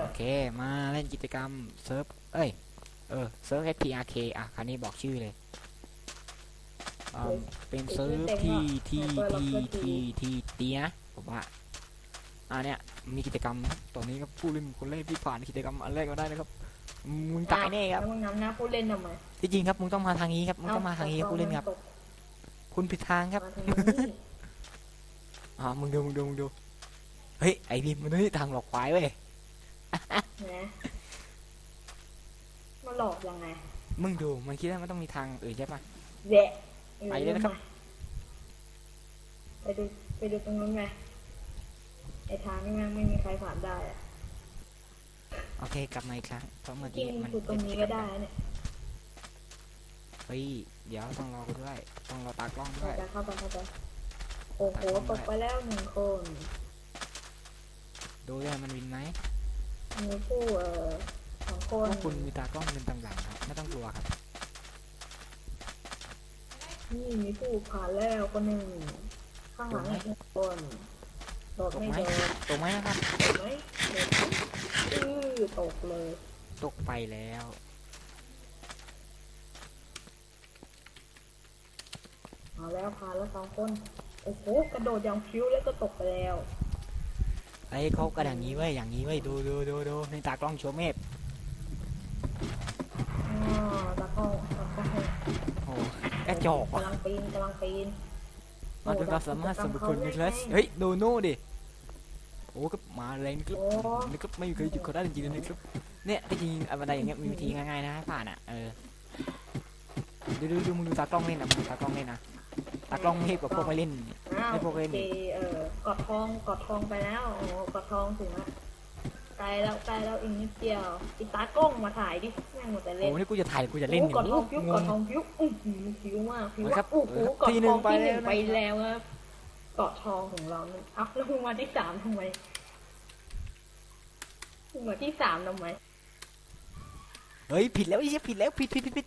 โอเค มาเล่นกิจกรรมเซิร์ฟ เอ้ย เออ เซิร์ฟ SPRK อะ คราวนี้บอกชื่อเลยอ่าเป็นเซิร์ฟที่ที่ที่ที่ที่ดีนะผมว่าอ่าเนี่ยมีกิจกรรมตอนนี้ก็ผู้เล่นคนแรกที่ผ่านกิจกรรมอันแรกมาได้นะครับ มึงตายแน่ครับแล้วมึงนำหน้าผู้เล่นทำไมที่จริงครับ มึงต้องมาทางนี้ครับ มึงต้องมาทางนี้ครับผู้เล่นครับตกคุณผิดทางครับมาทางนี้อ่ามึงดูมึงดูมึงดู เฮ้ย ไอพิมมันนี่ทางหลอกควายเว้ย นะมาหลอกยังไงมึงดูมันคิดว่ามันต้องมีทางอื่นใช่ปะแยะไปเลยนะครับ ไปดูไปดูตรงนู้นไหมไอทางนี่แม่งไม่มีใครผ่านได้อะโอเคกลับมาอีกครั้งเพราะเมื่อจริกี้งมันคือตรงนี้ก็ได้นะเนี่ยเฮ้ยเดี๋ยวต้องรอกูด้วย ต้องรอตากล้องด้วยจะเข้าไปเข้าไปโอ้โหตกไปแล้วหนึ่งคน ดูด้วยมันวินไหม มีผู้เอ่อสองคนพวกคุณมีตากล้องเป็นตำหลังครับ ไม่ต้องกลัวครับ นี่มีผู้ผ่านแล้วคนหนึ่งข้างหลังอีกหนึ่งคนโดดตกไม่ไหมโดดตกไหมนะครับ ตกไหมโดดอื้อตกเลยตกไปแล้วเอาแล้วผ่านแล้วสองคนโอ้โหกระโดดอย่างพริ้วแล้วก็ตกไปแล้ว ไอ้ยเขากระดังนี้เว้ยอย่างนี้เว้ยดูดูดูดูในตากล้องโชว์เมฟอ๋อตะกล้องตะกล้องโอ้กระจอกว่ะกำลังปีนกำลังปีนมาดูความสามารถส่วนบุคคลในคลาสเฮ้ยดูโน่ดิโอ้ก็มาแรงนะครับโอ้นี่ก็ไม่มีใครหยุดเขาได้จริงๆนะครับเนี่ยที่จริงอะบันไดอย่างเงี้ยมีวิธีง่ายๆนะให้ผ่านอะเออดูดูดูมึงดูตากล้องเล่นนะมึงดูตากล้องเล่นนะ ตากล้องไม่ให้กับพวกไม่เล่น อ้าวไม่พวกเล่น โอเคเออกอดทองกอดทองไปแล้วโอ้กอดทองถึงแล้วไกลแล้วไกลแล้วอีกนิดเดียวอีตากล้องมาถ่ายดิแม่งหมดแต่เล่นโอ้นี่กูจะถ่ายกูจะเล่นโอ้กอดทองพิ้วงกอดง ทองพิ้วอื้อหือพิ้วมากพิ้วเอาครัว่าบโอ้โหเอาครับกอดทีหทนึ่องงไปที่หนึ่งแล้วนะ ไปแล้วครับกอดทองของเราเนี่ยเอ้าแล้วมึงมาที่สามทำไมมึงมาที่สามทำไม เฮ้ยผิดแล้วไอ้เหี้ยผิดแล้วผิดผิดผิดผิด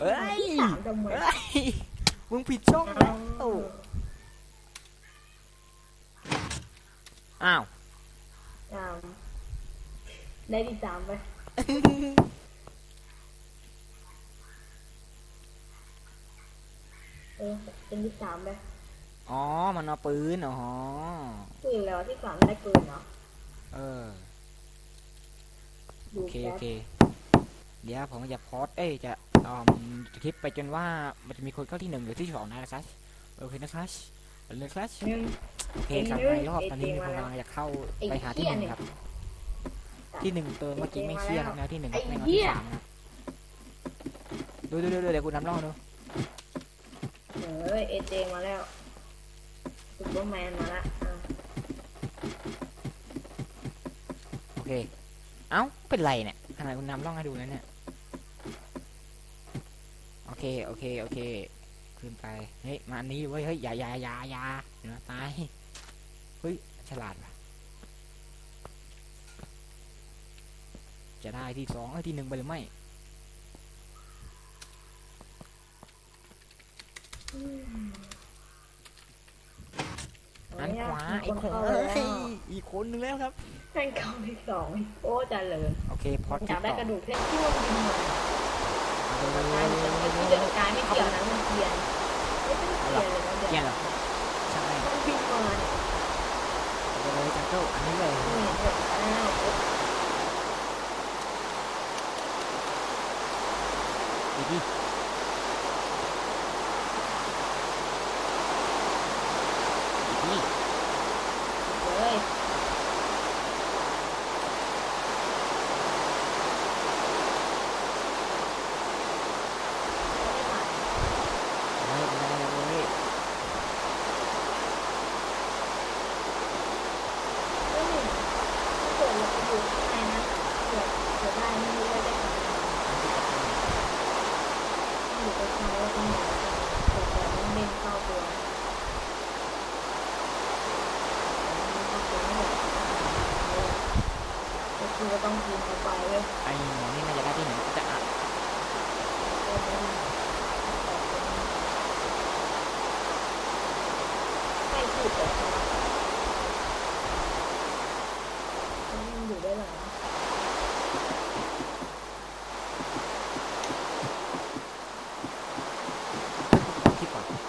เอ้ยที่สามทำไมเอ้ยมึงผิดช่องแล้วอ้าวสามได้ที่สามไปเออเป็นที่สามไปอ๋อ มันเอาปืนอ๋อปืนแล้วที่สามได้ปืนเนาะเออดูโอเคแป๊โอบเค เดี๋ยวผมจะพอดเอ้ยจะ อืมคลิปไปจนว่ามันจะมีคนเข้าที่หนึ่งหรือที่สองนะครับโอเคนะครับเอาเลยครับหนึ่งโอเคครับในรอบตอนนี้มีคนกำลังจะเข้าไปหาที่หนึ่งครับ ที่หนึ่งตัวเมื่อกี้ไม่เครียดนะที่หนึ่งไม่เอาที่สามนะดูดูดูดูเดี๋ยวกูนำร่องดูเอ้ยเอเจมาแล้วซูเปอร์แมนมาละอะโอเค เอ้าเป็นไรเนี่ยขนาดกูนำร่องให้ดูแล้วเนี่ยโอ เค โอเค โอเค ขึ้นไป เฮ้ย มาอันนี้เว้ย เฮ้ย อย่าอย่าอย่าอย่าเดี๋ยวตาย เฮ้ย ฉลาดว่ะ จะได้ที่สองเอ้ยที่หนึ่งไปหรือไม่อันขวาไอ้คนเข้าเอ้แล้วยอีกคนนึงแล้วครับแม่งเข้าที่สองโอ้เจะเลยโอเคพอดอคลิยาปกได้ต่อกระดูกเพชรที่มันบินมาเดี๋ยวกายมันเป็นที่เดินกายไม่เกี่ยวนะมันเกียนไม่เป็นเกียนเลยนะ เกี่ยเหรอใช่ มันบินมาเนี่ย เดี๋ยวเลยจังเกิลอันนี้เลยดีดีดีดี ก็ต้องกินเข้าไปเลยไอ้หมอนี่น่าจะได้ที่ไหนจะอะไม่ผิดเลยันอยู่ได้หรอ